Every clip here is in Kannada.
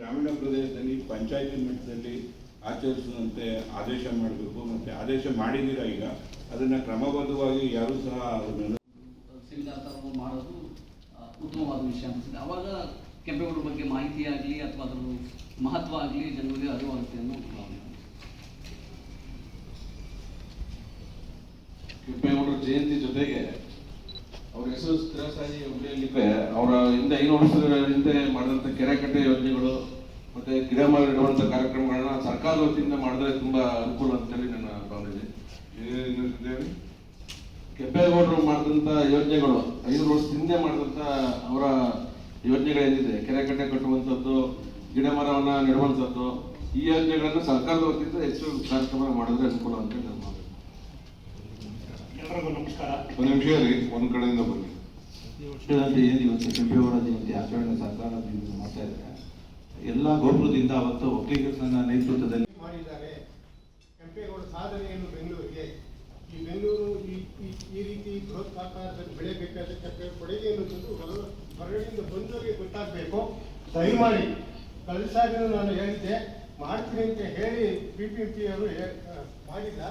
ಗ್ರಾಮೀಣ ಪ್ರದೇಶದಲ್ಲಿ ಪಂಚಾಯತಿ ಮಟ್ಟದಲ್ಲಿ ಆಚರಿಸುವಂತೆ ಆದೇಶ ಮಾಡಬೇಕು. ಮತ್ತು ಆದೇಶ ಮಾಡಿದ್ದೀರಾ ಈಗ? ಅದನ್ನು ಕ್ರಮಬದ್ಧವಾಗಿ ಯಾರೂ ಸಹ ಥರ ಮಾಡೋದು ಉತ್ತಮವಾದ ವಿಷಯ ಅನಿಸಿದೆ ಅವಾಗ ಕೆಂಪೇಗೌಡರ ಬಗ್ಗೆ ಮಾಹಿತಿ ಆಗಲಿ ಅಥವಾ ಅದರ ಮಹತ್ವ ಆಗಲಿ ಜನರಿಗೆ ಅರಿವಾಗುತ್ತೆ ಅನ್ನೋ ಭಾವನೆ ಕೆಂಪೇಗೌಡರ ಜಯಂತಿ ಜೊತೆಗೆ ಅವ್ರ ಹೆಸರು ಸ್ಥಿರಸಾಗಿ ಉಳಿಯಲಿಕ್ಕೆ ಅವರ ಹಿಂದೆ ಐದು ವರ್ಷದ ಹಿಂದೆ ಮಾಡಿದಂಥ ಕೆರೆಕಟ್ಟೆ ಯೋಜನೆಗಳು ಮತ್ತೆ ಗಿಡ ಮರ ನೆಡುವಂಥ ಕಾರ್ಯಕ್ರಮಗಳನ್ನ ಸರ್ಕಾರದ ವತಿಯಿಂದ ಮಾಡಿದ್ರೆ ತುಂಬಾ ಅನುಕೂಲ ಅಂತೇಳಿ ನನ್ನ ಭಾವನೆ ಇದೆ? ಕೆಂಪೇಗೌಡರು ಮಾಡಿದಂಥ ಯೋಜನೆಗಳು ಐದು ವರ್ಷದ ಹಿಂದೆ ಮಾಡಿದಂಥ ಅವರ ಯೋಜನೆಗಳೇನಿದೆ ಕೆರೆಕಟ್ಟೆ ಕಟ್ಟುವಂಥದ್ದು ಗಿಡ ಮರವನ್ನ ನೆಡುವಂಥದ್ದು ಈ ಯೋಜನೆಗಳನ್ನು ಸರ್ಕಾರದ ವತಿಯಿಂದ ಹೆಚ್ಚು ಕಾರ್ಯಕ್ರಮ ಮಾಡಿದ್ರೆ ಅನುಕೂಲ ಅಂತೇಳಿ ನನ್ನ ಭಾವನೆ. ಎಲ್ರಿಗೂ ನಮಸ್ಕಾರ ಒಂದು ನಿಮಿಷ ರೀ ಒಂದು ಕಡೆಯಿಂದ ಬನ್ನಿ. ಏನು ಇವತ್ತು ಕೆಂಪೇಗೌಡ ಜಯಂತಿ ಆಚರಣೆ ಸರ್ಕಾರದಿಂದ ಮಾಡ್ತಾ ಇದ್ದಾರೆ. ಎಲ್ಲ ಗೋಪುರದಿಂದ ಅವತ್ತು ಒಕ್ಕಲಿಗರನ್ನ ನೇತೃತ್ವದಲ್ಲಿ ಮಾಡಿದ್ದಾರೆ. ಕೆಂಪೇಗೌಡ ಸಾಧನೆಯನ್ನು ಬೆಂಗಳೂರಿಗೆ. ಈ ಬೆಂಗಳೂರು ಈ ರೀತಿ ಬೃಹತ್ಕಾರದಲ್ಲಿ ಬೆಳೆಯಬೇಕಾದ್ರೆ ಕೆಂಪೇಗೌಡ ಕೊಡುಗೆ ಅನ್ನೋದು ಹೊರ- ಹೊರಗಡೆಯಿಂದ ಬಂದವರಿಗೆ ಗೊತ್ತಾಗಬೇಕು. ದಯಮಾಡಿ ಕಳೆದ ಸಾರಿನೂ ನಾನು ಹೇಳಿದ್ದೆ. ಮಾಡ್ತೀನಿ ಅಂತ ಹೇಳಿ ಬಿ ಪಿ ಪಿ ಅವರು ಹೇ- ಮಾಡಿಲ್ಲ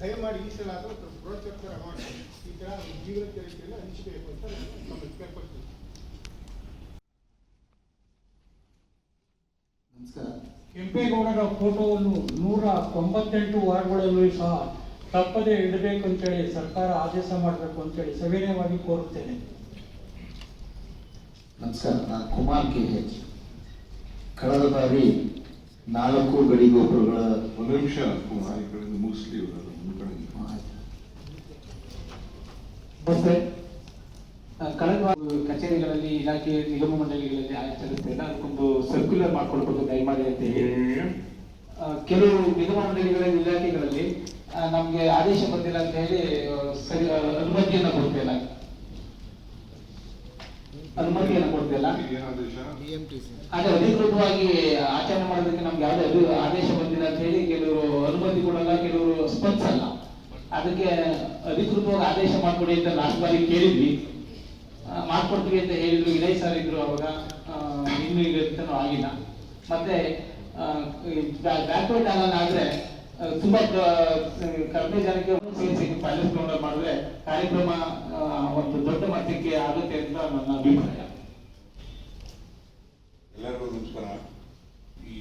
ದಯಮಾಡಿ ಈ ಸಲ ಆದರೂ ಪ್ರೋತ್ಸಾಹ ಮಾಡಿ. ಈ ಥರ ಜೀವನ ಚರಿತ್ರೆಯನ್ನು ಹಂಚಬೇಕು ಅಂತ ನಾನು ಕೇಳ್ಕೊಳ್ತೀನಿ ನಮಸ್ಕಾರ. ಕೆಂಪೇಗೌಡರ ಫೋಟೋವನ್ನು ನೂರ ತೊಂಬತ್ತೆಂಟು ವಾರಗಳಲ್ಲೂ ಸಹ ತಪ್ಪದೆ ಇಡಬೇಕು ಅಂತೇಳಿ ಸರ್ಕಾರ ಆದೇಶ ಮಾಡಬೇಕು ಅಂತೇಳಿ ಸವಿನಯವಾಗಿ ಕೋರುತ್ತೇನೆ. ನಮಸ್ಕಾರ. ನಾನು ಕುಮಾರ್ ಕೆ ಹೆಚ್ ಕಳೆದ ಬಾರಿ ನಾಲ್ಕು ಗಡಿ ಗೋಪುರಗಳ ಒಂದು ನಿಮಿಷ ಕುಮಾರ್, ಈ ಕಡೆಯಿಂದ ಮುಗಿಸ್ಲಿ ಕಳೆದ ಕಚೇರಿಗಳಲ್ಲಿ, ಇಲಾಖೆ ನಿಗಮ ಮಂಡಳಿಗಳಲ್ಲಿ ಆಚರಿಸ್ತೇನೆ ಅದಕ್ಕೊಂದು ಸರ್ಕ್ಯುಲರ್ ಮಾಡ್ಕೊಳ್ಬೇಕು ದಯಮಾಡಿ ಅಂತ ಹೇಳಿ. ಕೆಲವು ನಿಗಮ ಮಂಡಳಿಗಳ ಇಲಾಖೆಗಳಲ್ಲಿ ನಮ್ಗೆ ಆದೇಶ ಬಂದಿಲ್ಲ ಅಂತ ಹೇಳಿ ಸರಿ ಅನುಮತಿಯನ್ನು ಅನುಮತಿಯನ್ನ ಕೊಡ್ತಿಲ್ಲ ಹಾಗೆ ಅಧಿಕೃತವಾಗಿ ಆಚರಣೆ ಮಾಡೋದಕ್ಕೆ ನಮ್ಗೆ ಯಾವುದೇ ಅದು ಆದೇಶ ಬಂದಿಲ್ಲ ಅಂತ ಹೇಳಿ ಕೆಲವರು ಅನುಮತಿ ಕೊಡಲ್ಲ ಕೆಲವರು ಸ್ಪಂದಿಸಲ್ಲ. ಅದಕ್ಕೆ ಅಧಿಕೃತವಾಗಿ ಆದೇಶ ಮಾಡ್ಕೊಡಿ ಅಂತ ಲಾಸ್ಟ್ ಬಾರಿ ಕೇಳಿದ್ವಿ. ಮಾಡ್ಕೊಡ್ತೀವಿ ಅಂತ ಹೇಳಿದ್ರು. ವಿನಯ್ ಸರ್ ಇದ್ರು ಅವಾಗ. ಇನ್ನು ಈಗ ಆಗಿಲ್ಲ. ಮತ್ತೆ ಬ್ಯಾಕ್ವರ್ಡ್ ಚಾನಲ್ ಆದ್ರೆ ಆ, ತುಂಬಾ ಕಡಿಮೆ ಜನಕ್ಕೆ ಸೇರಿಸಿ ಪ್ಯಾಲೇಸ್ ಗ್ರೌಂಡ್ ಮಾಡಿದ್ರೆ ಕಾರ್ಯಕ್ರಮ ಒಂದು ದೊಡ್ಡ ಮಟ್ಟಕ್ಕೆ ಆಗುತ್ತೆ ಅಂತ ನನ್ನ ಅಭಿಪ್ರಾಯ. ಎಲ್ಲರಿಗೂ ನಮಸ್ಕಾರ ಈ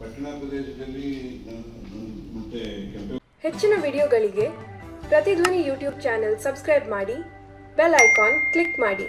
ಪಟ್ಟಣ ಪ್ರದೇಶದಲ್ಲಿ ಮತ್ತೆ ಹೆಚ್ಚಿನ ವಿಡಿಯೋಗಳಿಗೆ ಪ್ರತಿಧ್ವನಿ ಯೂಟ್ಯೂಬ್ ಚಾನೆಲ್ ಸಬ್ಸ್ಕ್ರೈಬ್ ಮಾಡಿ ಬೆಲ್ ಐಕಾನ್ ಕ್ಲಿಕ್ ಮಾಡಿ.